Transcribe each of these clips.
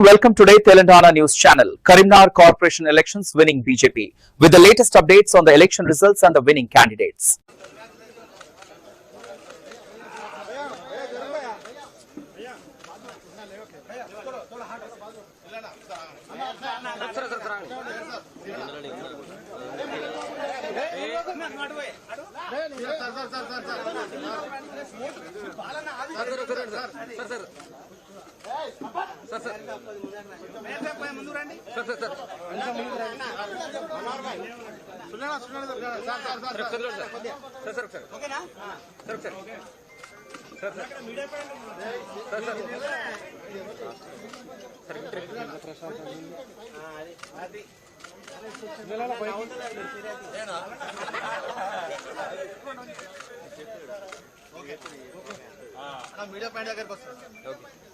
Welcome today Telangana News Channel. Karimnagar Corporation elections winning BJP with the latest updates on the election results and the winning candidates. Media point దగ్గరకు వస్తాను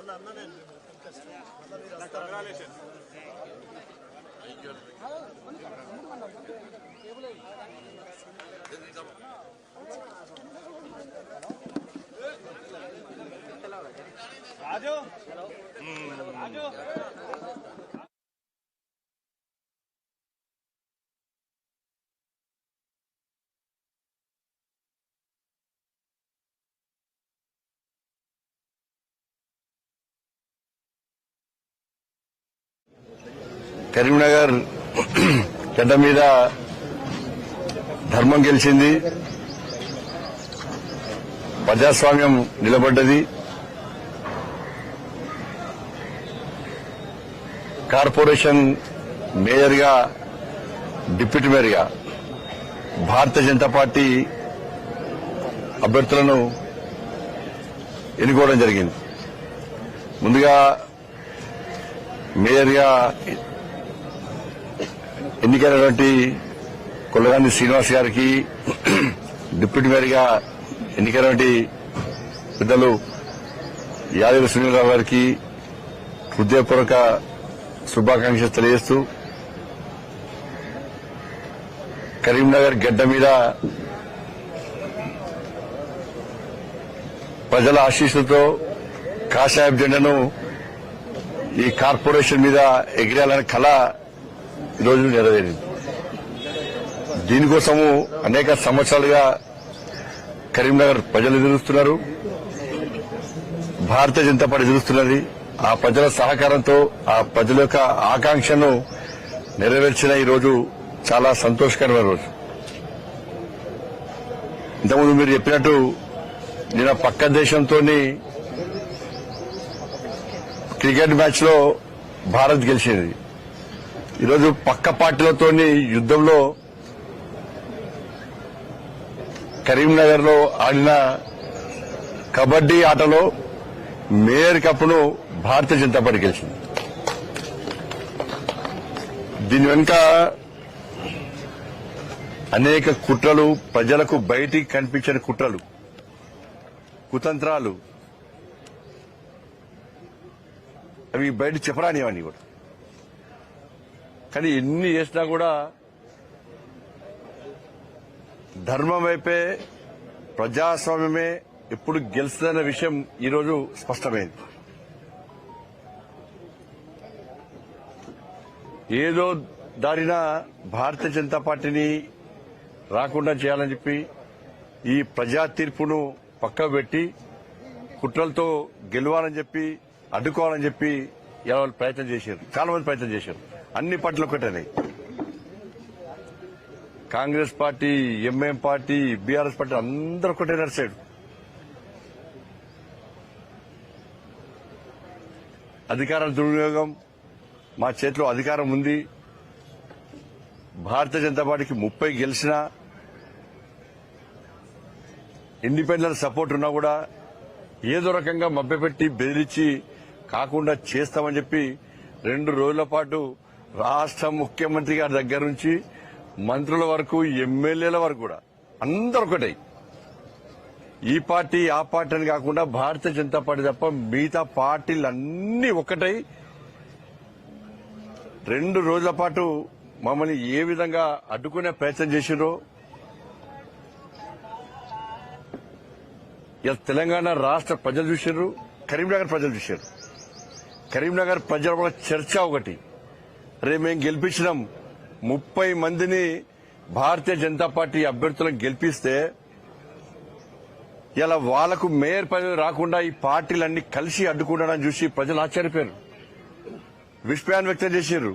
Onlardan en büyük. Raju Raju Karimnagar గడ్డ మీద ధర్మం గెలిచింది. ప్రజాస్వామ్యం నిలబడ్డది. Corporation మేయర్గా deputy మేయర్గా భారతీయ Janata party అభ్యర్థులను ఎన్నుకోవడం జరిగింది. ముందుగా మేయర్గా ఎన్నికైనటువంటి కొల్లగాంధి శ్రీనివాస్ గారికి డిప్యూటీ మేయర్గా ఎన్నికైనటువంటి పెద్దలు యాదవ సునీలరావు గారికి హృదయపూర్వక శుభాకాంక్షలు తెలియజేస్తూ కరీంనగర్ గడ్డ మీద ప్రజల ఆశీస్సులతో కాషాయ జెండాను ఈ కార్పొరేషన్ మీద ఎగిరేయాలనే కళ ఈరోజు నెరవేరింది. దీనికోసము అనేక సంవత్సరాలుగా కరీంనగర్ ప్రజలు ఎదురుస్తున్నారు. భారతీయ జనతా పార్టీ ఎదురుస్తున్నది. ఆ ప్రజల సహకారంతో ఆ ప్రజల యొక్క ఆకాంక్షను నెరవేర్చిన ఈ రోజు చాలా సంతోషకరమైన రోజు. ఇంతకుముందు మీరు చెప్పినట్టు నిన్న పక్క దేశంతో క్రికెట్ మ్యాచ్లో భారత్ గెలిచింది. ఈరోజు పక్క పార్టీలతో యుద్దంలో కరీంనగర్లో ఆడిన కబడ్డీ ఆటలో మేయర్ కప్ను భారతీయ జనతా పార్టీ గెలిచింది. దీని వెనుక అనేక కుట్రలు ప్రజలకు బయటికి కనిపించని కుట్రలు కుతంత్రాలు. అవి బయట చెప్పరానివన్నీ కూడా. కానీ ఎన్ని చేసినా కూడా ధర్మం వైపే ప్రజాస్వామ్యమే ఎప్పుడు గెలుస్తుందన్న విషయం ఈరోజు స్పష్టమైంది. ఏదో దారిన భారతీయ జనతా పార్టీని రాకుండా చేయాలని చెప్పి ఈ ప్రజా తీర్పును పక్క పెట్టి కుట్రలతో గెలవాలని చెప్పి అడ్డుకోవాలని చెప్పి ఇలా ప్రయత్నం చేశారు. చాలా మంది ప్రయత్నం చేశారు. అన్ని పార్టీలు ఒకటేనాయి Congress party M M party BRS party అందరూ ఒకటే నడిచాడు అధికారం దుర్వినియోగం మా చేతిలో అధికారం ఉంది. భారతీయ జనతా పార్టీకి ముప్పై గెలిచినా ఇండిపెండెంట్ సపోర్ట్ ఉన్నా కూడా ఏదో రకంగా మభ్యపెట్టి బెదిరించి కాకుండా చేస్తామని చెప్పి రెండు రోజుల పాటు రాష్ట్ర ముఖ్యమంత్రి గారి దగ్గర నుంచి మంత్రుల వరకు ఎమ్మెల్యేల వరకు కూడా అందరు ఒకటే. ఈ పార్టీ ఆ పార్టీ అని కాకుండా భారతీయ జనతా పార్టీ తప్ప మిగతా పార్టీలు ఒకటై. రెండు రోజుల పాటు మమ్మల్ని ఏ విధంగా అడ్డుకునే ప్రయత్నం చేసిరో ఇలా తెలంగాణ రాష్ట్ర ప్రజలు చూసారు కరీంనగర్ ప్రజలు చూశారు కరీంనగర్ ప్రజల చర్చ ఒకటి. రేపు మేము గెలిపించినాం. ముప్పై మందిని భారతీయ జనతా పార్టీ అభ్యర్థులను గెలిపిస్తే ఇలా వాళ్ళకు మేయర్ పదవి రాకుండా ఈ పార్టీలన్నీ కలిసి అడ్డుకుంటారని చూసి ప్రజలు ఆశ్చర్యపోయారు. విస్మయాన్ని వ్యక్తం చేశారు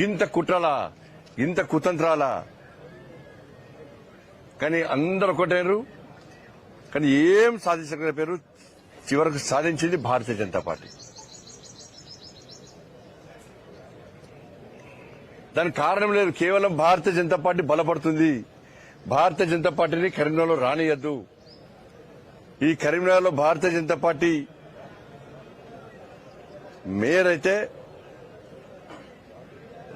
గింత కుట్రలా ఇంత కుతంత్రాలా. కానీ అందరు ఒకటారు కానీ ఏం సాధించకపోయారు చివరకు సాధించింది భారతీయ జనతా పార్టీ. దానికి కారణం లేదు. కేవలం భారతీయ జనతా పార్టీ బలపడుతుంది. భారతీయ జనతా పార్టీని కరీంనగర్లో రానియద్దు. ఈ కరీంనగర్లో భారతీయ జనతా పార్టీ మేయర్ అయితే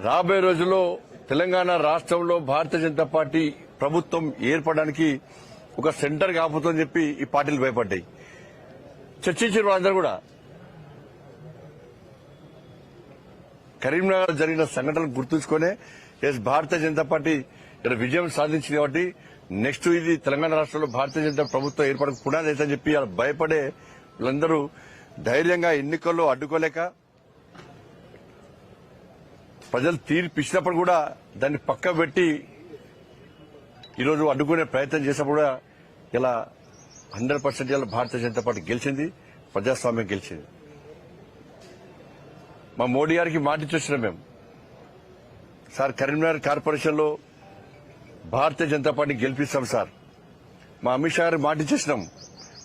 రాబోయే రోజుల్లో తెలంగాణ రాష్ట్రంలో భారతీయ జనతా పార్టీ ప్రభుత్వం ఏర్పడడానికి ఒక సెంటర్ కాపుతుందని చెప్పి ఈ పార్టీలు భయపడ్డాయి. చర్చించిన వాళ్ళందరూ కూడా కరీంనగర్ జరిగిన సంఘటనలు గుర్తుంచుకునే ఎస్ భారతీయ జనతా పార్టీ ఇక్కడ విజయం సాధించింది కాబట్టి నెక్స్ట్ ఇది తెలంగాణ రాష్ట్రంలో భారతీయ జనతా ప్రభుత్వం ఏర్పడకు పునాది అని చెప్పి భయపడే వీళ్ళందరూ ధైర్యంగా ఎన్నికల్లో అడ్డుకోలేక ప్రజలు తీర్పు ఇచ్చినప్పుడు కూడా దాన్ని పక్క పెట్టి ఈరోజు అడ్డుకునే ప్రయత్నం చేసినప్పుడు కూడా ఇలా హండ్రెడ్ పర్సెంట్ ఇలా భారతీయ జనతా పార్టీ గెలిచింది ప్రజాస్వామ్యం గెలిచింది. మా మోడీ గారికి మాట మేము. సార్ కరీంనగర్ కార్పొరేషన్లో భారతీయ జనతా పార్టీ గెలిపిస్తాం సార్. మా అమిత్ షా గారికి మాటిచ్చేసినాం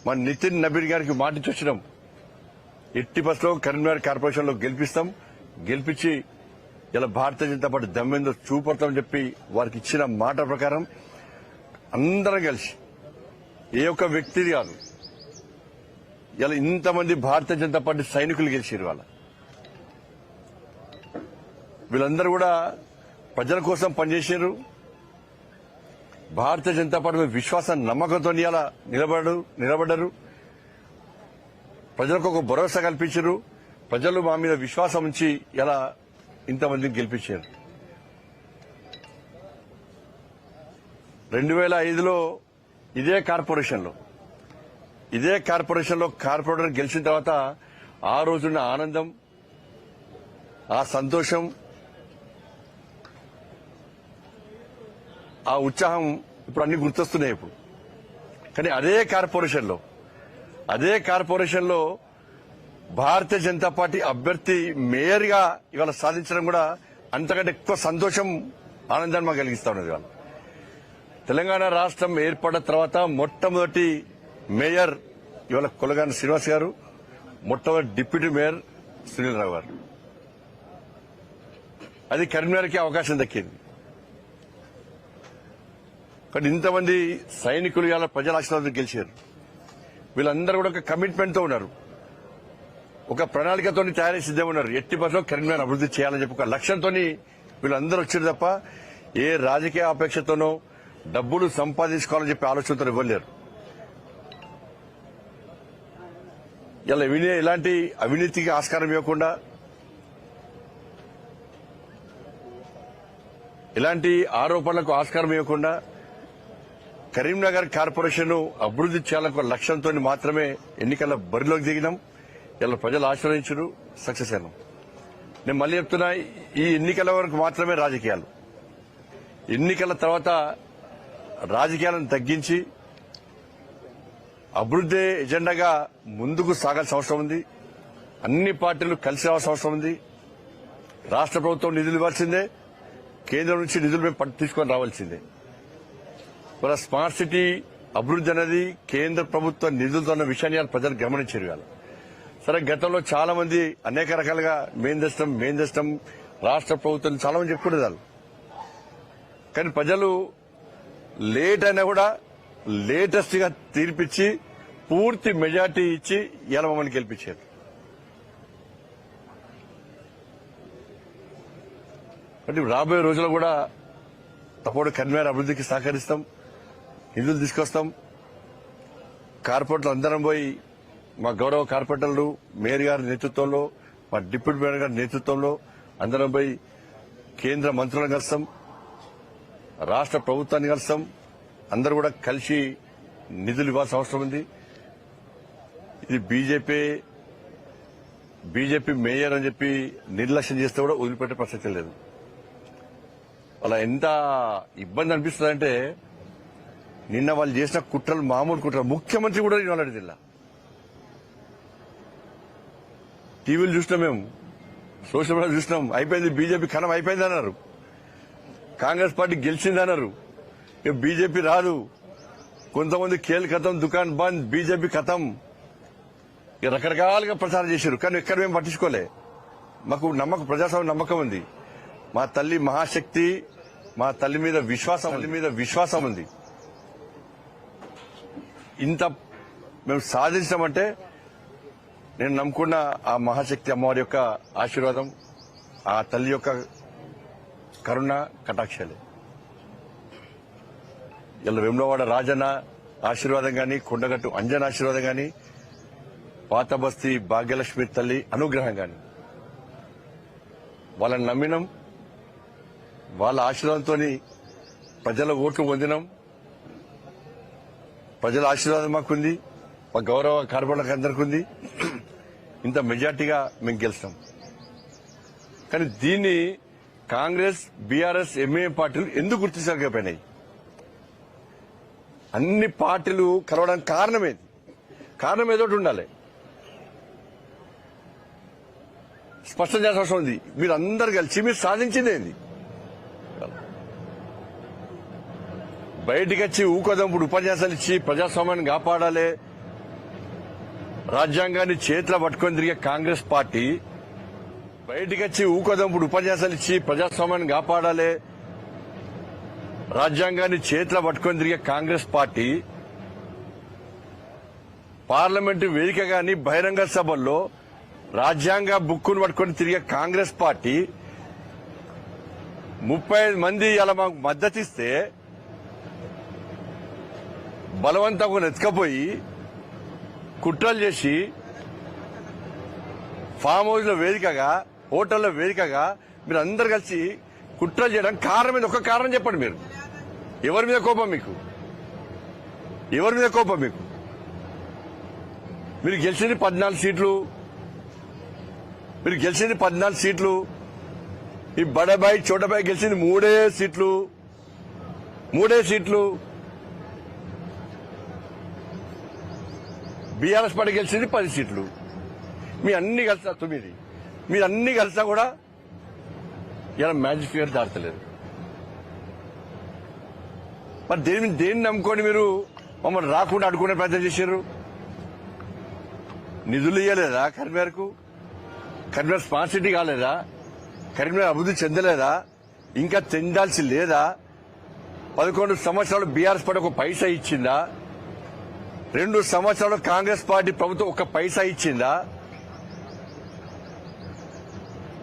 మా నితిన్ నబీర్ గారికి మాటిచ్చేసినాం ఇచ్చొచ్చినాం ఎట్టి బస్సులో కరీంనగర్ కార్పొరేషన్లో గెలిపిస్తాం. గెలిపించి ఇలా భారతీయ జనతా పార్టీ దమ్మెందో చూపడతామని చెప్పి వారికి ఇచ్చిన మాట ప్రకారం అందరం కలిసి ఏ ఒక్క వ్యక్తిది కాదు ఇలా ఇంతమంది భారతీయ జనతా పార్టీ సైనికులు గెలిచారు వాళ్ళ వీళ్ళందరూ కూడా ప్రజల కోసం పనిచేశారు. భారతీయ జనతా పార్టీ మీద విశ్వాసం నమ్మకంతో ఇలా నిలబడు నిలబడ్డారు. ప్రజలకు ఒక భరోసా కల్పించారు. ప్రజలు మా మీద విశ్వాసం ఉంచి ఇలా ఇంతమందిని గెలిపించారు. రెండు వేల ఐదులో ఇదే కార్పొరేషన్లో ఇదే కార్పొరేషన్లో కార్పొరేటర్ గెలిచిన తర్వాత ఆ రోజున్న ఆనందం ఆ సంతోషం ఆ ఉత్సాహం ఇప్పుడు అన్ని గుర్తొస్తున్నాయి ఇప్పుడు. కానీ అదే కార్పొరేషన్లో అదే కార్పొరేషన్లో భారతీయ జనతా పార్టీ అభ్యర్థి మేయర్గా ఇవాళ సాధించడం కూడా అంతకంటే ఎక్కువ సంతోషం ఆనందాన్ని మాకు కలిగిస్తా ఉన్నది ఇవాళ. తెలంగాణ రాష్ట్రం ఏర్పడిన తర్వాత మొట్టమొదటి మేయర్ ఇవాళ కొలగాని శ్రీనివాస్ గారు మొట్టమొదటి డిప్యూటీ మేయర్ సునీల్ రావు గారు. అది కరీంనగర్కి అవకాశం దక్కింది. కానీ ఇంతమంది సైనికులు ఇలా ప్రజల ఆశీర్వాదం గెలిచారు. వీళ్ళందరూ కూడా ఒక కమిట్మెంట్తో ఉన్నారు. ఒక ప్రణాళికతో తయారై సిద్ధంగా ఉన్నారు. ఎట్టి బస్సులో కరీంనగర్ అభివృద్ధి చేయాలని చెప్పి ఒక లక్ష్యంతో వీళ్ళందరూ వచ్చారు తప్ప ఏ రాజకీయ అపేక్షతోనో డబ్బులు సంపాదించుకోవాలని చెప్పి ఆలోచనతో ఇవ్వలేరు. ఇలా విని- ఇలాంటి అవినీతికి ఆస్కారం ఇవ్వకుండా ఇలాంటి ఆరోపణలకు ఆస్కారం ఇవ్వకుండా కరీంనగర్ కార్పొరేషన్ అభివృద్ధి చేయాలనే ఒక లక్ష్యంతో మాత్రమే ఎన్నికల బరిలోకి దిగినాం. ఇలా ప్రజలు ఆశ్రయించరు. సక్సెస్ అయినాం. నేను మళ్ళీ చెప్తున్నా ఈ ఎన్నికల వరకు మాత్రమే రాజకీయాలు. ఎన్నికల తర్వాత రాజకీయాలను తగ్గించి అభివృద్ధి ఎజెండాగా ముందుకు సాగాల్సిన అవసరం ఉంది. అన్ని పార్టీలు కలిసి రావాల్సిన అవసరం ఉంది. రాష్ట్ర ప్రభుత్వం నిధులు ఇవ్వాల్సిందే. కేంద్రం నుంచి నిధులు మేము తీసుకొని రావాల్సిందే. మన స్మార్ట్ సిటీ అభివృద్ధి అనేది కేంద్ర ప్రభుత్వ నిధులతో ఉన్న విషయాన్ని ప్రజలు గమనించారు ఇవాళ. సరే గతంలో చాలా మంది అనేక రకాలుగా మేం తెస్తాం మేం తెస్తాం రాష్ట్ర ప్రభుత్వం చాలా మంది చెప్పుకునేదాళ్ళు కానీ ప్రజలు లేట్ అయినా కూడా లేటెస్ట్గా తీర్పిచ్చి పూర్తి మెజార్టీ ఇచ్చి ఇవాళ మమ్మల్ని గెలిపించారు. అంటే రాబోయే రోజుల్లో కూడా తప్పుడు కన్వేర్ అభివృద్ధికి సహకరిస్తాం. నిధులు తీసుకొస్తాం. కార్పొరేటర్లు అందరం పోయి మా గౌరవ కార్పొరేటర్లు మేయర్ గారి నేతృత్వంలో మా డిప్యూటీ మేయర్ గారి నేతృత్వంలో అందరం పోయి కేంద్ర మంత్రులను కలుస్తాం. రాష్ట్ర ప్రభుత్వాన్ని కలుస్తాం. అందరూ కూడా కలిసి నిధులు ఇవ్వాల్సిన అవసరం ఉంది. ఇది బీజేపీ బీజేపీ మేయర్ అని చెప్పి నిర్లక్ష్యం చేస్తే కూడా వదిలిపెట్టే ప్రసక్తి లేదు. అలా ఎంత ఇబ్బంది అనిపిస్తుందంటే నిన్న వాళ్ళు చేసిన కుట్రలు మామూలు కుట్రలు. ముఖ్యమంత్రి కూడా ఇవాళ జిల్లా టీవీలు చూసినాం మేము. సోషల్ మీడియా చూసినాం. అయిపోయింది బీజేపీ కణం అయిపోయింది అన్నారు. కాంగ్రెస్ పార్టీ గెలిచింది అన్నారు. ఇక బీజేపీ రాదు. కొంతమంది కేల్ కథం దుకాన్ బంద్ బీజేపీ కథం. రకరకాలుగా ప్రచారం చేశారు. కానీ ఎక్కడ మేము పట్టించుకోలే. మాకు నమ్మకం ప్రజాస్వామ్య నమ్మకం ఉంది. మా తల్లి మహాశక్తి మా తల్లి మీద విశ్వాసం మీద విశ్వాసం ఉంది. ఇంత మేము సాధించామంటే నేను నమ్ముకున్న ఆ మహాశక్తి అమ్మవారి యొక్క ఆశీర్వాదం ఆ తల్లి యొక్క కరుణ కటాక్షాలే. ఇలా వెమ్లవాడ రాజన్న ఆశీర్వాదం కానీ కొండగట్టు అంజన్ ఆశీర్వాదం కానీ పాతబస్తి భాగ్యలక్ష్మి తల్లి అనుగ్రహం కానీ వాళ్ళని నమ్మినాం వాళ్ళ ఆశీర్వాదంతో ప్రజల ఓట్లు పొందినాం. ప్రజల ఆశీర్వాదం మాకుంది మా గౌరవ కార్పొరేటర్లకు అందరికీ ఉంది ఇంత మెజార్టీగా మేము గెలుస్తాం. కానీ దీన్ని కాంగ్రెస్ బీఆర్ఎస్ ఎంఏ పార్టీలు ఎందుకు గుర్తించలేకపోయినాయి? అన్ని పార్టీలు కలవడానికి కారణం ఏది? కారణం ఏదో ఒకటి ఉండాలి. స్పష్టం చేసిన అవసరం ఉంది. మీరు అందరు కలిసి మీరు సాధించింది ఏంది? బయటికి వచ్చి ఊకదంపుడు ఉపన్యాసాలు ఇచ్చి ప్రజాస్వామ్యాన్ని కాపాడాలి. రాజ్యాంగాన్ని చేతిలో పట్టుకొని తిరిగే కాంగ్రెస్ పార్టీ బయటికి వచ్చి ఊకదంపుడు ఉపన్యాసాలు ఇచ్చి ప్రజాస్వామ్యాన్ని కాపాడాలి. రాజ్యాంగాన్ని చేతిలో పట్టుకొని తిరిగే కాంగ్రెస్ పార్టీ పార్లమెంటు వేదిక గాని బహిరంగ సభల్లో రాజ్యాంగ బుక్కును పట్టుకొని తిరిగే కాంగ్రెస్ పార్టీ ముప్పై ఐదు మంది అలా మాకు మద్దతిస్తే బలవంతంగా ఎత్తుకపోయి కుట్రలు చేసి ఫామ్ హౌస్లో వేదికగా హోటల్లో వేదికగా మీరు అందరు కలిసి కుట్రలు చేయడం కారణం మీద ఒక కారణం చెప్పండి మీరు. ఎవరి మీద కోపం మీకు? ఎవరి మీద కోపం మీకు? మీరు గెలిచింది పద్నాలుగు సీట్లు. మీరు గెలిచింది పద్నాలుగు సీట్లు. ఈ బడబాయి చోటబాయి గెలిచింది మూడే సీట్లు. మూడే సీట్లు. బీఆర్ఎస్ పార్టీ గెలిచింది పది సీట్లు. మీ అన్ని కలిసా తొమ్మిది? మీరు అన్ని కలిసా కూడా ఇలా మ్యాజిక్ ఫిగర్ దాటలేదు. మరి దేని దేన్ని నమ్ముకొని మీరు మమ్మల్ని రాకుండా అడుకునే ప్రయత్నం చేశారు? నిధులు ఇవ్వలేదా కరీంనగర్కు? కరీంనగర్ స్మార్ట్ సిటీ కాలేదా? కరీంనగర్ అభివృద్ధి చెందలేదా? ఇంకా చెందాల్సి లేదా? పదకొండు సంవత్సరాలు బీఆర్ఎస్ పార్టీ ఒక పైసా ఇచ్చిందా? రెండు సంవత్సరాలు కాంగ్రెస్ పార్టీ ప్రభుత్వం ఒక పైసా ఇచ్చిందా?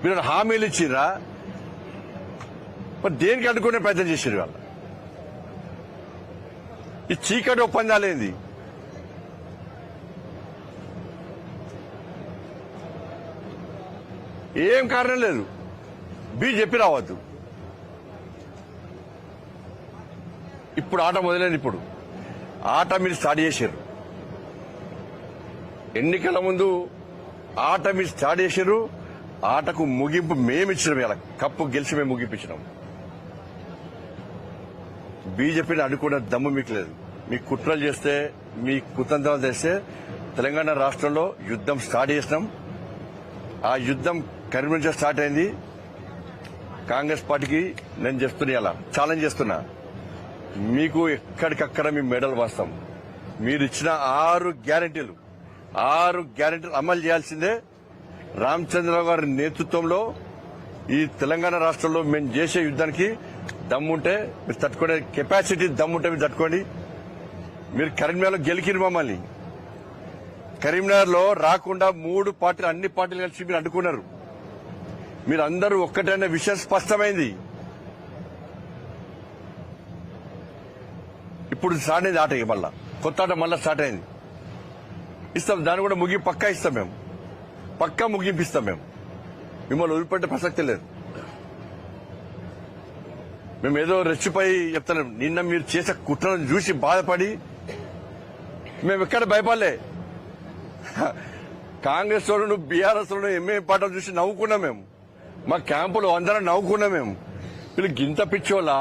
మీరు హామీలు ఇచ్చిరా మరి దేనికి అడ్డుకునే ప్రయత్నం చేసారు వాళ్ళు ఈ చీకటి ఒప్పందాలేంది ఏం కారణం లేదు. బీజేపీ రావద్దు. ఇప్పుడు ఆట మొదలైంది ఇప్పుడు. ఆట మీరు స్టార్ట్ చేశారు. ఎన్నికల ముందు ఆట మీరు స్టార్ట్ చేశారు ఆటకు ముగింపు మేమిచ్చినాం ఇలా కప్పు గెలిచి మేము ముగింపించినాం. బీజేపీని అనుకున్న దమ్ము మీకు లేదు. మీ కుట్రలు చేస్తే మీ కుతంత్రాలు చేస్తే తెలంగాణ రాష్ట్రంలో యుద్ధం స్టార్ట్ చేసినాం. ఆ యుద్ధం కరీంనగర్ స్టార్ట్ అయింది. కాంగ్రెస్ పార్టీకి నేను చెప్తున్నా ఇలా ఛాలెంజ్ చేస్తున్నా. మీకు ఎక్కడికక్కడ మీ మెడల్ వస్తాం. మీరు ఇచ్చిన ఆరు గ్యారంటీలు ఆరు గ్యారెంటీలు అమలు చేయాల్సిందే. రామచంద్రరావు గారి నేతృత్వంలో ఈ తెలంగాణ రాష్ట్రంలో మేము చేసే యుద్ధానికి దమ్ముంటే మీరు తట్టుకునే కెపాసిటీ దమ్ముంటే మీరు తట్టుకోండి. మీరు కరీంనగర్లో గెలికిరు మమ్మల్ని. కరీంనగర్లో రాకుండా మూడు పార్టీలు అన్ని పార్టీలు కలిసి మీరు అడ్డుకున్నారు. మీరు అందరూ ఒక్కటైన విషయం స్పష్టమైంది. ఇప్పుడు స్టార్ట్ అయింది ఆట మళ్ళా. కొత్త ఆట మళ్ళా స్టార్ట్ అయింది. ఇస్తాం. దాన్ని కూడా ముగి పక్కా ఇస్తాం మేము. పక్కా ముగింపు ఇస్తాం మేము. మిమ్మల్ని వదిలిపెట్టే ప్రసక్తి లేదు. మేము ఏదో రెచ్చిపోయి చెప్తున్నాం. నిన్న మీరు చేసే కుట్రను చూసి బాధపడి మేము ఎక్కడ భయపడలే. కాంగ్రెస్ వాళ్ళు బీఆర్ఎస్ వాళ్ళు ఎంఏ పాటలు చూసి నవ్వుకున్నాం మేము. మా క్యాంపులో అందరం నవ్వుకున్నాం మేము. వీళ్ళు గింత పిచ్చోలా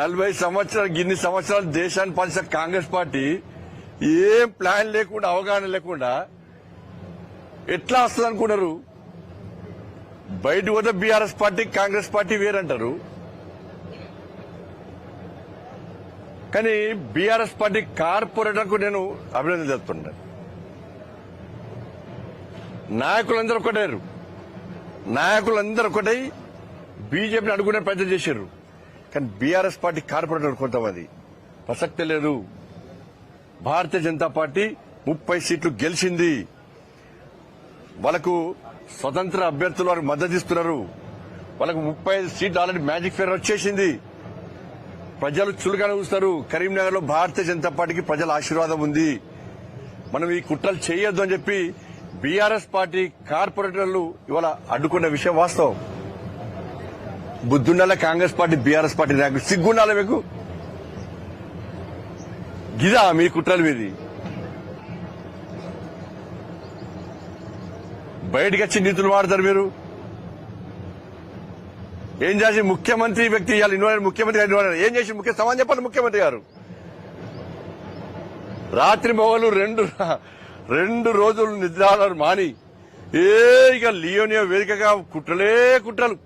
నలభై సంవత్సరాలు గిన్ని సంవత్సరాలు దేశాన్ని పాలించిన కాంగ్రెస్ పార్టీ ఏం ప్లాన్ లేకుండా అవగాహన లేకుండా ఎట్లా వస్తుంది అనుకున్నారు? బయట పోతే బీఆర్ఎస్ పార్టీ కాంగ్రెస్ పార్టీ వేరంటారు. కానీ బీఆర్ఎస్ పార్టీ కార్పొరేటర్కు నేను అభినందన చెప్తున్నాను నాయకులందరూ ఒకటారు నాయకులందరూ ఒకటై బీజేపీని అడుగునే ప్రయత్నం చేశారు. కానీ బీఆర్ఎస్ పార్టీ కార్పొరేటర్ కొంతమంది. ప్రసక్తి లేదు. భారతీయ జనతా పార్టీ ముప్పై సీట్లు గెలిచింది. వాళ్ళకు స్వతంత్ర అభ్యర్థులు వారికి మద్దతు ఇస్తున్నారు. వాళ్ళకు ముప్పై సీట్లు ఆల్రెడీ మ్యాజిక్ ఫేర్ వచ్చేసింది. ప్రజలు చులుగానే చూస్తారు కరీంనగర్లో భారతీయ జనతా పార్టీకి ప్రజల ఆశీర్వాదం ఉంది. మనం ఈ కుట్రలు చేయొద్దు అని చెప్పి బీఆర్ఎస్ పార్టీ కార్పొరేటర్లు ఇవాళ అడ్డుకున్న విషయం వాస్తవం. బుద్ధుండాల కాంగ్రెస్ పార్టీ బీఆర్ఎస్ పార్టీ నాయకులు సిగ్గుండాలి మీకు? గిదా మీ కుట్రలు మీది. బయటకు వచ్చి నీతులు వాడతారు మీరు. ఏం చేసి ముఖ్యమంత్రి వ్యక్తి ఇవాళ ఇన్వాల్వ్ ముఖ్యమంత్రి గారు ఇన్వాల్వ్ ఏం చేసి ముఖ్య సమాన్ చెప్పండి ముఖ్యమంత్రి గారు. రాత్రి మొగలు రెండు రెండు రోజులు నిద్రాలు మాని ఏ ఇక లియోనియో వేదికగా కుట్రలే కుట్రలు.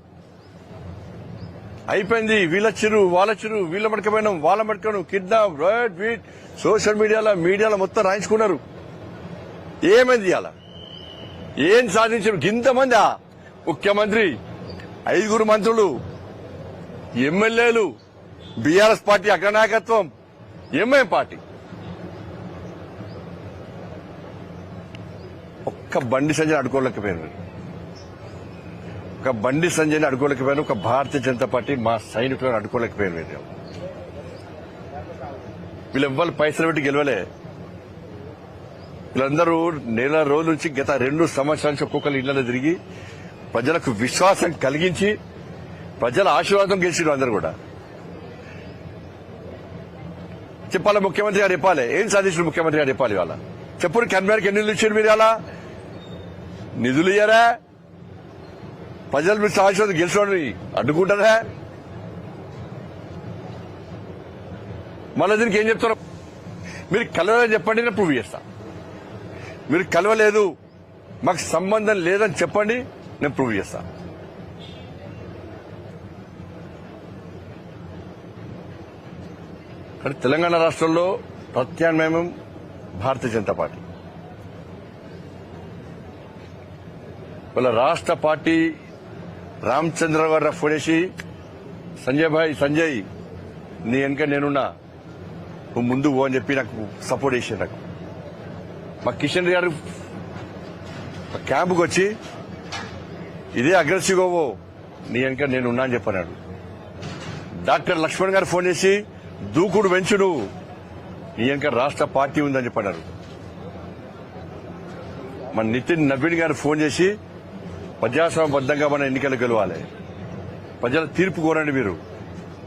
అయిపోయింది. వీళ్ళచ్చారు వాళ్ళ చిరు వీళ్ళ మడకపోయినాం వాళ్ళ మడకను కిడ్నాప్ రైట్ వీట్ సోషల్ మీడియాలో మీడియాలో మొత్తం రాయించుకున్నారు. ఏమైంది అలా ఏం సాధించారు? ఇంతమంది? ముఖ్యమంత్రి ఐదుగురు మంత్రులు ఎమ్మెల్యేలు బీఆర్ఎస్ పార్టీ అగ్రనాయకత్వం ఎంఐఎం పార్టీ. ఒక్క బండి సంజయ్ అడుకోలేకపోయినారు ఒక బండి సంజయ్ని అడుకోలేకపోయాను ఒక భారతీయ జనతా పార్టీ మా సైనికులను అడుకోలేకపోయాను మేము వీళ్ళు పైసలు పెట్టి గెలవలే. వీళ్ళందరూ నెల రోజుల నుంచి గత రెండు సంవత్సరాల నుంచి ఒక్కొక్కరు ఇళ్ళలో తిరిగి ప్రజలకు విశ్వాసం కలిగించి ప్రజల ఆశీర్వాదం గెలిచిన అందరూ కూడా. చెప్పాలి ముఖ్యమంత్రి గారు చెప్పాలి? ఏం సాధించిన ముఖ్యమంత్రి గారు చెప్పాలి ఇవాళ? చెప్పుడు కన్వేర్కి ఎన్ని నిలిచారు మీరు ఇవాళ? నిధులు ఇయ్యారా? ప్రజలు మీరు ఆశీర్వాదం గెలిచిన అడ్డుకుంటారా? మళ్ళీ దీనికి ఏం చెప్తారు? మీరు కలవలేదని చెప్పండి నేను ప్రూవ్ చేస్తా. మీరు కలవలేదు మాకు సంబంధం లేదని చెప్పండి నేను ప్రూవ్ చేస్తా. కానీ తెలంగాణ రాష్ట్రంలో ప్రత్యామ్నాయం భారతీయ జనతా పార్టీ. వాళ్ళ రాష్ట్ర పార్టీ రామచంద్ర గారు సంజయ్ భాయ్ సంజయ్ నీ వెనక నేనున్నా. నువ్వు ముందు పో అని చెప్పి నాకు సపోర్ట్ చేసాడు నాకు. మా కిషన్ గారు క్యాంపుకి వచ్చి ఇదే అగ్రెసివ్గా పో నీ వెనక నేను ఉన్నా అని చెప్పన్నాడు. డాక్టర్ లక్ష్మణ్ గారు ఫోన్ చేసి దూకుడు వెంచు నువ్వు నీ వెనక రాష్ట్ర పార్టీ ఉందని చెప్పన్నారు మన నితిన్ నవీన్ గారు ఫోన్ చేసి ప్రజాస్వామ్యబద్ధంగా మన ఎన్నికలు గెలవాలి. ప్రజల తీర్పు కోరండి మీరు.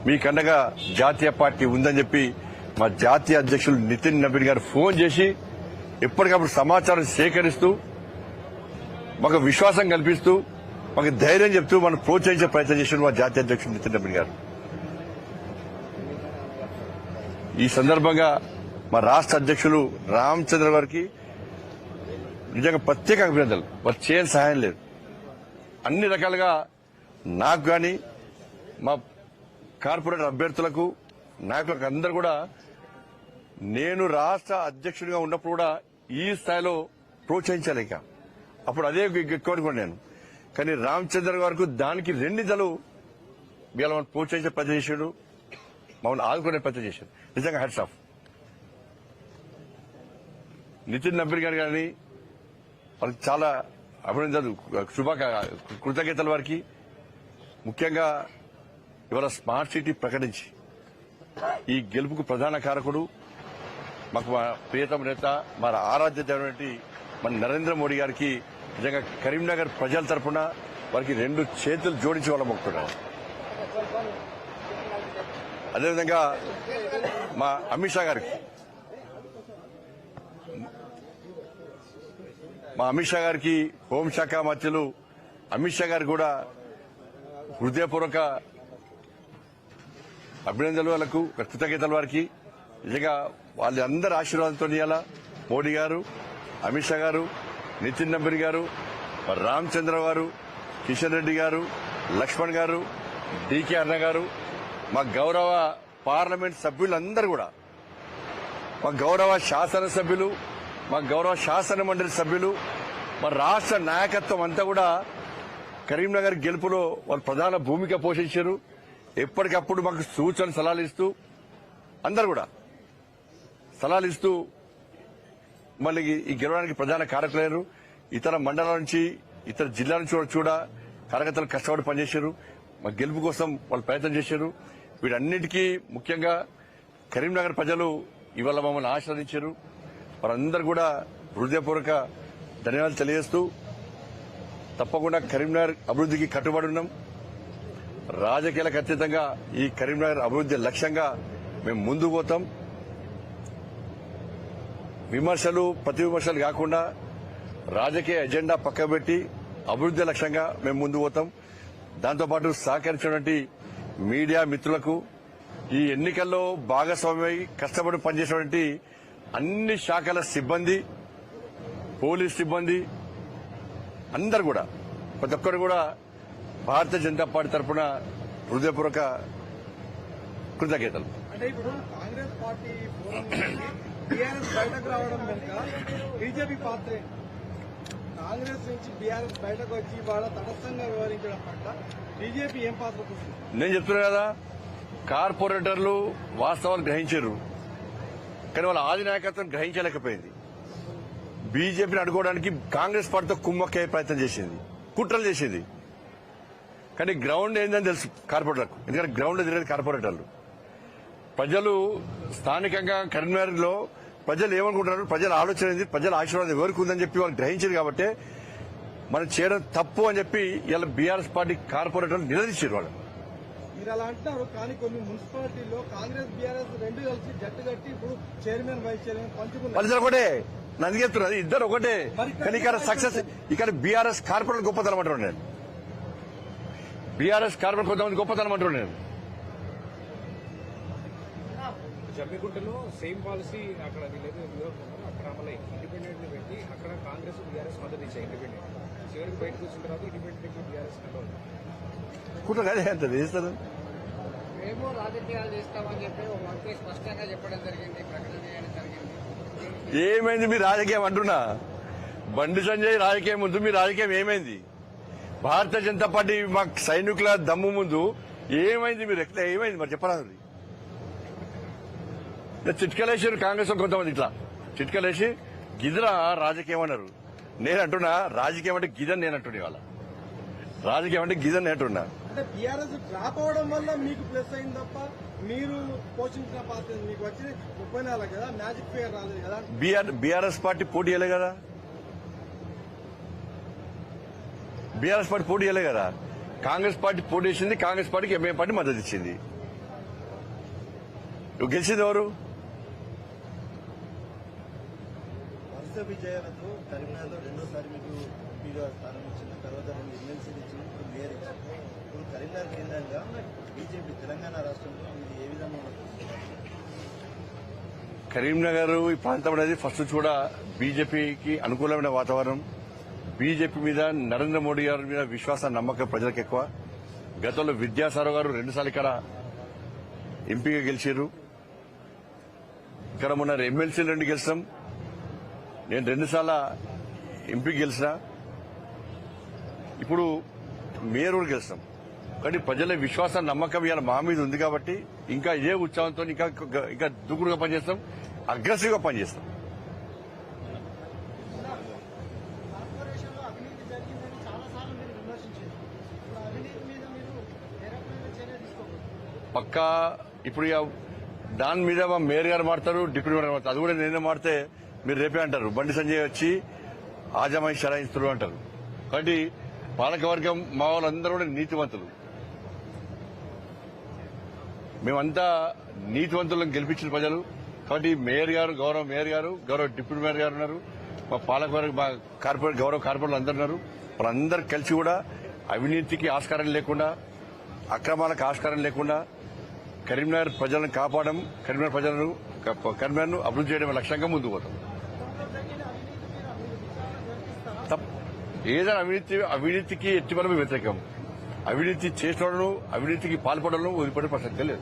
మీకన్నగా జాతీయ పార్టీ ఉందని చెప్పి మా జాతీయ అధ్యక్షులు నితిన్ నవీన్ గారు ఫోన్ చేసి ఎప్పటికప్పుడు సమాచారం సేకరిస్తూ మాకు విశ్వాసం కల్పిస్తూ మాకు ధైర్యం చెప్తూ మనం ప్రోత్సహించే ప్రయత్నం చేసిన మా జాతీయ అధ్యక్షుడు నితిన్ నవీన్ గారు. ఈ సందర్భంగా మా రాష్ట్ర అధ్యక్షులు రామచంద్ర గారికి నిజంగా ప్రత్యేక అభినందనలు. వారు చేయని సహాయం లేదు. అన్ని రకాలుగా నాకు కానీ మా కార్పొరేటర్ అభ్యర్థులకు నాయకులకు అందరు కూడా నేను రాష్ట్ర అధ్యక్షుడిగా ఉన్నప్పుడు కూడా ఈ స్థాయిలో ప్రోత్సహించలేక అప్పుడు అదే ఎక్కువ నేను. కానీ రామచంద్ర గారికి దానికి రెండింతలు వీళ్ళ మనం ప్రోత్సహించే ప్రతి చేశాడు. మమ్మల్ని ఆదుకునే ప్రతి చేశాడు. నిజంగా హెడ్స్ ఆఫ్. నితిన్ నబ్బీర్ గారు కానీ వాళ్ళకి చాలా అభినందనలు. శుభాక కృతజ్ఞతలు వారికి. ముఖ్యంగా ఇవాళ స్మార్ట్ సిటీ ప్రకటించి ఈ గెలుపుకు ప్రధాన కారకుడు మాకు మా ప్రియతమ నేత మా ఆరాధ్య మన నరేంద్ర మోడీ గారికి నిజంగా కరీంనగర్ ప్రజల తరఫున వారికి రెండు చేతులు జోడించి వాళ్ళ మొక్కుతున్నాను అదేవిధంగా మా అమిత్ షా గారికి మా అమిత్ షా గారికి హోంశాఖ మంత్రులు అమిత్ షా గారు కూడా హృదయపూర్వక అభినందనలు వాళ్ళకు కృతజ్ఞతలు వారికి. నిజంగా వాళ్ళందరి ఆశీర్వాదంతో ఇవాళ మోడీ గారు అమిత్ షా గారు నితిన్ నంబరి గారు రామచంద్ర గారు కిషన్ రెడ్డి గారు లక్ష్మణ్ గారు డికే అన్న గారు మా గౌరవ పార్లమెంట్ సభ్యులందరూ కూడా మా గౌరవ శాసనసభ్యులు మా గౌరవ శాసన మండలి సభ్యులు మా రాష్ట్ర నాయకత్వం అంతా కూడా కరీంనగర్ గెలుపులో వాళ్ళు ప్రధాన భూమిక పోషించారు. ఎప్పటికప్పుడు మాకు సూచన సలహాలు ఇస్తూ అందరు కూడా సలహాలు ఇస్తూ మళ్ళీ ఈ గెలవడానికి ప్రధాన కార్యకర్తలు ఇతర మండలాల నుంచి ఇతర జిల్లాల నుంచి కూడా చూడ కార్యకర్తలు కష్టపడి పనిచేశారు. మా గెలుపు కోసం వాళ్ళు ప్రయత్నం చేశారు. వీటన్నిటికీ ముఖ్యంగా కరీంనగర్ ప్రజలు ఇవాళ మమ్మల్ని ఆశ్రదించారు వారందరూ కూడా హృదయపూర్వక ధన్యవాదాలు తెలియజేస్తూ తప్పకుండా కరీంనగర్ అభివృద్ధికి కట్టుబడి ఉన్నాం. రాజకీయాలకు అతీతంగా ఈ కరీంనగర్ అభివృద్ధి లక్ష్యంగా మేము ముందుకు పోతాం. విమర్శలు ప్రతి విమర్శలు కాకుండా రాజకీయ ఎజెండా పక్కబెట్టి అభివృద్ధి లక్ష్యంగా మేము ముందు పోతాం. దాంతోపాటు సహకరించినటువంటి మీడియా మిత్రులకు ఈ ఎన్నికల్లో భాగస్వామ్యమై కష్టపడి పనిచేసినటువంటి అన్ని శాఖల సిబ్బంది పోలీస్ సిబ్బంది అందరు కూడా ప్రతి ఒక్కరు కూడా భారతీయ జనతా పార్టీ తరఫున హృదయపూర్వక కృతజ్ఞతలు. అంటే ఇప్పుడు కాంగ్రెస్ పార్టీ బీఆర్ఎస్ బయటకు రావడం వెనుక బీజేపీ పాత్ర? కాంగ్రెస్ నుంచి బీఆర్ఎస్ బయటకు వచ్చి వాళ్ళ తటస్థంగా వ్యవహరించడం పట్ల బీజేపీ ఏం పాత్ర నేను చెప్తున్నా కదా కార్పొరేటర్లు వాస్తవాలు గ్రహించారు. కానీ వాళ్ళ ఆది నాయకత్వం గ్రహించలేకపోయింది. బీజేపీని అడుకోవడానికి కాంగ్రెస్ పార్టీతో కుమ్మక్కే ప్రయత్నం చేసింది. కుట్రలు చేసింది. కానీ గ్రౌండ్ ఏందని తెలుసు కార్పొరేటర్లకు. ఎందుకంటే గ్రౌండ్ తిరిగేది కార్పొరేటర్లు. ప్రజలు స్థానికంగా కరీంనగర్లో ప్రజలు ఏమనుకుంటున్నారు? ప్రజల ఆలోచన ఏంది? ప్రజల ఆశీర్వాదం ఎవరికి ఉందని చెప్పి వాళ్ళు గ్రహించారు కాబట్టి మనం చేయడం తప్పు అని చెప్పి ఇలా బీఆర్ఎస్ పార్టీ కార్పొరేటర్లు నిలదీశారు వాళ్ళు. మీరు అలా అంటున్నారు కానీ కొన్ని మున్సిపాలిటీల్లో కాంగ్రెస్ బీఆర్ఎస్ రెండు కలిసి జట్టు కట్టి ఇప్పుడు చైర్మన్ వైస్ చైర్మన్ పంచుకున్నారు. ఒకటే నన్ను చెప్తున్నది ఇద్దరు ఒకటే. కానీ ఇక్కడ సక్సెస్ ఇక్కడ బీఆర్ఎస్ కార్పొరేట్ గొప్పతనం అంటున్నాను నేను. బీఆర్ఎస్ కార్పొరేట్ కొంతమంది గొప్పతనం అంటున్నాను నేను. జమ్మిగుంటలో సేమ్ పాలసీ అక్కడ అక్కడ ఇండిపెండెంట్ని పెట్టి అక్కడ కాంగ్రెస్ బీఆర్ఎస్ మద్దతు ఇచ్చాయి ఇండిపెండెంట్ చివరికి బయటకు వచ్చిన తర్వాత ఇండిపెండెంట్ బీఆర్ఎస్ నిలవదు కుట్ర అదే అంత చేస్తారు? మేము రాజకీయాలు చేస్తామని చెప్పి మంత్రి స్పష్టంగా చెప్పడం జరిగింది ప్రకటన చేయడం జరిగింది. ఏమైంది మీ రాజకీయం అంటున్నా? బండి సంజయ్ రాజకీయం ముందు మీ రాజకీయం ఏమైంది? భారతీయ జనతా పార్టీ మా సైనికుల దమ్ము ముందు ఏమైంది మీరు ఎక్కడ ఏమైంది? మరి చెప్పరాదు చిట్కలేసారు కాంగ్రెస్ కొంతమంది ఇట్లా. చిట్కలేసి గిదరా రాజకీయం అన్నారు. నేను అంటున్నా రాజకీయం అంటే గిదని నేను అంటున్నా ఇవాళ. రాజకీయం అంటే గిదని అంటున్నా. అంటే బీఆర్ఎస్ డ్రాప్ అవడం వల్ల మీకు ప్లస్ అయింది తప్ప మీరు పోషించిన పార్టీ మీకు వచ్చి ముప్పై నాలుగు కదా? మ్యాజిక్ ఫిగర్ రాలేదు కదా? బీఆర్ఎస్ పార్టీ పోటీ చేయలే కదా? బీఆర్ఎస్ పార్టీ పోటీ చేయలే కదా? కాంగ్రెస్ పార్టీ పోటీ చేసింది కాంగ్రెస్ పార్టీకి ఎంఏ పార్టీ మద్దతు ఇచ్చింది. నువ్వు గెలిచింది ఎవరు? వరుస విజయాలకు కరీంనగర్లో రెండోసారి మీకు ఎంపీగా స్థానం ఇచ్చింది తర్వాత రెండు ఎమ్మెల్సీలు ఇచ్చింది ఇప్పుడు మేయర్ ఇచ్చింది ఇప్పుడు కరీంనగర్ కేంద్రంగా బీజేపీ తెలంగాణ రాష్ట్రంలో ఇది ఏ విధంగా ఉండదు కరీంనగర్ ఈ ప్రాంతం అనేది ఫస్ట్ కూడా బీజేపీకి అనుకూలమైన వాతావరణం. బీజేపీ మీద నరేంద్ర మోడీ గారి మీద విశ్వాసం నమ్మకం ప్రజలకు ఎక్కువ. గతంలో విద్యాసారావు గారు రెండుసార్లు ఇక్కడ ఎంపీగా గెలిచారు. ఇక్కడ మొన్న ఎమ్మెల్సీలు రెండు గెలిచాం. నేను రెండుసార్లు ఎంపీ గెలిచిన ఇప్పుడు మేయర్ కూడా గెలిచినాం కానీ ప్రజల విశ్వాసం నమ్మకం ఇవాళ మా మీద ఉంది కాబట్టి ఇంకా ఇదే ఉత్సాహంతో ఇంకా ఇంకా దూకుడుగా పనిచేస్తాం అగ్రెసివ్గా పనిచేస్తాం. పక్కా ఇప్పుడు దాని మీద మా మేయర్ గారు మాడతారు డిప్యూటీ మేయర్ మాడతారు అది కూడా నేనే మాడితే మీరు రేపే అంటారు. బండి సంజయ్ వచ్చి ఆజమాయి షరాయిస్తున్నారు అంటారు. కాబట్టి పాలకవర్గం మా వాళ్ళందరూ కూడా నీతివంతులు. మేమంతా నీతివంతులను గెలిపించిన ప్రజలు. కాబట్టి మేయర్ గారు గౌరవ మేయర్ గారు గౌరవ డిప్యూటీ మేయర్ గారు ఉన్నారు. మా పాలకవర్గ మా కార్పొరేట్ గౌరవ కార్పొరేట్లు అందరు ఉన్నారు. వాళ్ళందరూ కలిసి కూడా అవినీతికి ఆస్కారం లేకుండా అక్రమాలకు ఆస్కారం లేకుండా కరీంనగర్ ప్రజలను కాపాడడం కరీంనగర్ ప్రజలను కరీంనగర్ను అభివృద్ధి చేయడం లక్ష్యంగా ముందుకు పోతాం తప్ప ఏదైనా అవినీతి అవినీతికి ఎట్టి మనం వ్యతిరేకం. అవినీతి చేసిన అవినీతికి పాల్పడడం వదిలిపడే ప్రసక్తే లేదు.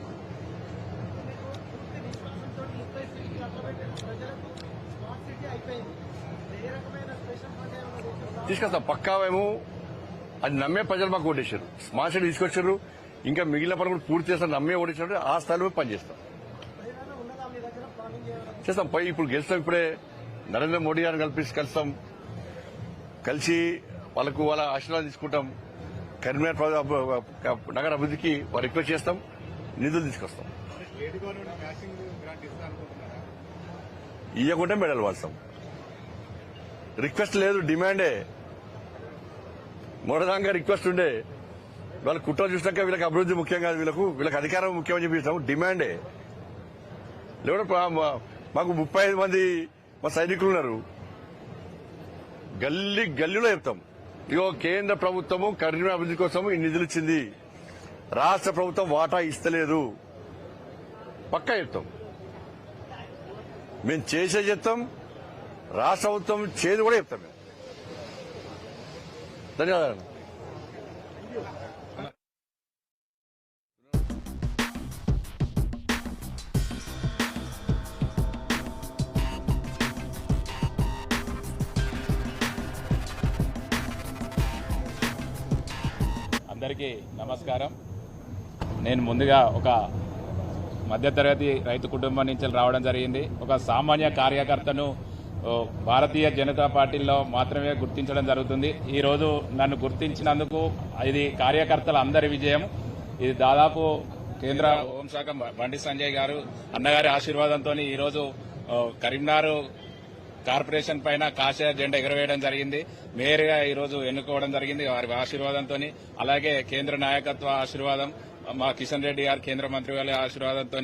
తీసుకొస్తాం. పక్కా మేము అది నమ్మే ప్రజలు మాకు ఓటేశారు. స్మార్ట్ సిటీ తీసుకొచ్చారు. ఇంకా మిగిలిన పనులు కూడా పూర్తి చేస్తాం. నమ్మే ఓటేశారు. ఆ స్థాయిలో పనిచేస్తాం. చేస్తాం. పై ఇప్పుడు గెలుస్తాం ఇప్పుడే. నరేంద్ర మోడీ గారిని కలిపి కలుస్తాం. కలిసి వాళ్ళకు వాళ్ళ ఆశీర్వాదం తీసుకుంటాం. కరీంనగర్ నగర అభివృద్ధికి వారు రిక్వెస్ట్ చేస్తాం. నిధులు తీసుకొస్తాం. ఇవ్వకుంటే మెడల్ వాడతాం. రిక్వెస్ట్ లేదు డిమాండే. మొదటిదాకా రిక్వెస్ట్ ఉండే వాళ్ళ కుట్ర చూసినాక వీళ్ళకి అభివృద్ధి ముఖ్యం కాదు వీళ్ళకు వీళ్ళకి అధికారం ముఖ్యమని చెప్పిస్తాం డిమాండే. లేకుంటే మాకు ముప్పై ఐదు మంది మా సైనికులు ఉన్నారు. గల్లీ గల్లీలో చెప్తాం. ఇగో కేంద్ర ప్రభుత్వము కరీంనగర్ అభివృద్ధి కోసం ఈ నిధులు ఇచ్చింది. రాష్ట్ర ప్రభుత్వం వాటా ఇస్తలేదు. పక్కా చెప్తాం. మేము చేసే చెప్తాం. రాష్ట్ర ప్రభుత్వం చేది కూడా చెప్తాం మేము. ధన్యవాదాలు. అందరికీ నమస్కారం. నేను ముందుగా ఒక మధ్యతరగతి రైతు కుటుంబం నుంచి రావడం జరిగింది. ఒక సామాన్య కార్యకర్తను భారతీయ జనతా పార్టీలో మాత్రమే గుర్తించడం జరుగుతుంది. ఈరోజు నన్ను గుర్తించినందుకు ఇది కార్యకర్తల అందరి విజయం. ఇది దాదాపు కేంద్ర హోంశాఖ బండి సంజయ్ గారు అన్నగారి ఆశీర్వాదంతో ఈరోజు కరీంనగర్ కార్పొరేషన్ పైన కాషాయ జెండా ఎగరవేయడం జరిగింది. మేయర్గా ఈరోజు ఎన్నుకోవడం జరిగింది. వారి ఆశీర్వాదంతో అలాగే కేంద్ర నాయకత్వ ఆశీర్వాదం మా కిషన్ రెడ్డి గారు కేంద్ర మంత్రి గారి ఆశీర్వాదంతో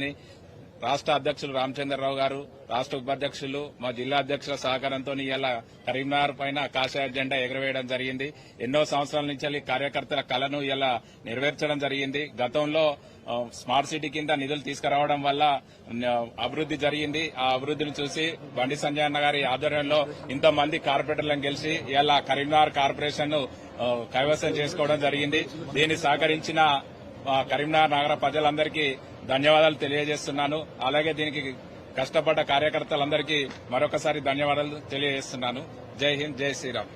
రాష్ట్ర అధ్యక్షులు రామచంద్రరావు గారు రాష్ట్ర ఉపాధ్యక్షులు మా జిల్లా అధ్యక్షుల సహకారంతో ఇలా కరీంనగర్ పైన కాషాయ జెండా ఎగరవేయడం జరిగింది. ఎన్నో సంవత్సరాల నుంచి కార్యకర్తల కళను ఇలా నెరవేర్చడం జరిగింది. గతంలో స్మార్ట్ సిటీ కింద నిధులు తీసుకురావడం వల్ల అభివృద్ది అభివృద్ధి జరిగింది. ఆ అభివృద్ధిని చూసి బండి సంజయ్ అన్న గారి ఆధ్వర్యంలో ఇంతమంది కార్పొరేటర్లను గెలిచి ఇలా కరీంనగర్ కార్పొరేషన్ను కైవసం చేసుకోవడం జరిగింది. దీన్ని సహకరించిన కరీంనగర్ నగర ప్రజలందరికీ ధన్యవాదాలు తెలియజేస్తున్నాను. అలాగే దీనికి కష్టపడ్డ కార్యకర్తలందరికీ మరొకసారి ధన్యవాదాలు తెలియజేస్తున్నాను. జై హింద్ జై శ్రీరామ్.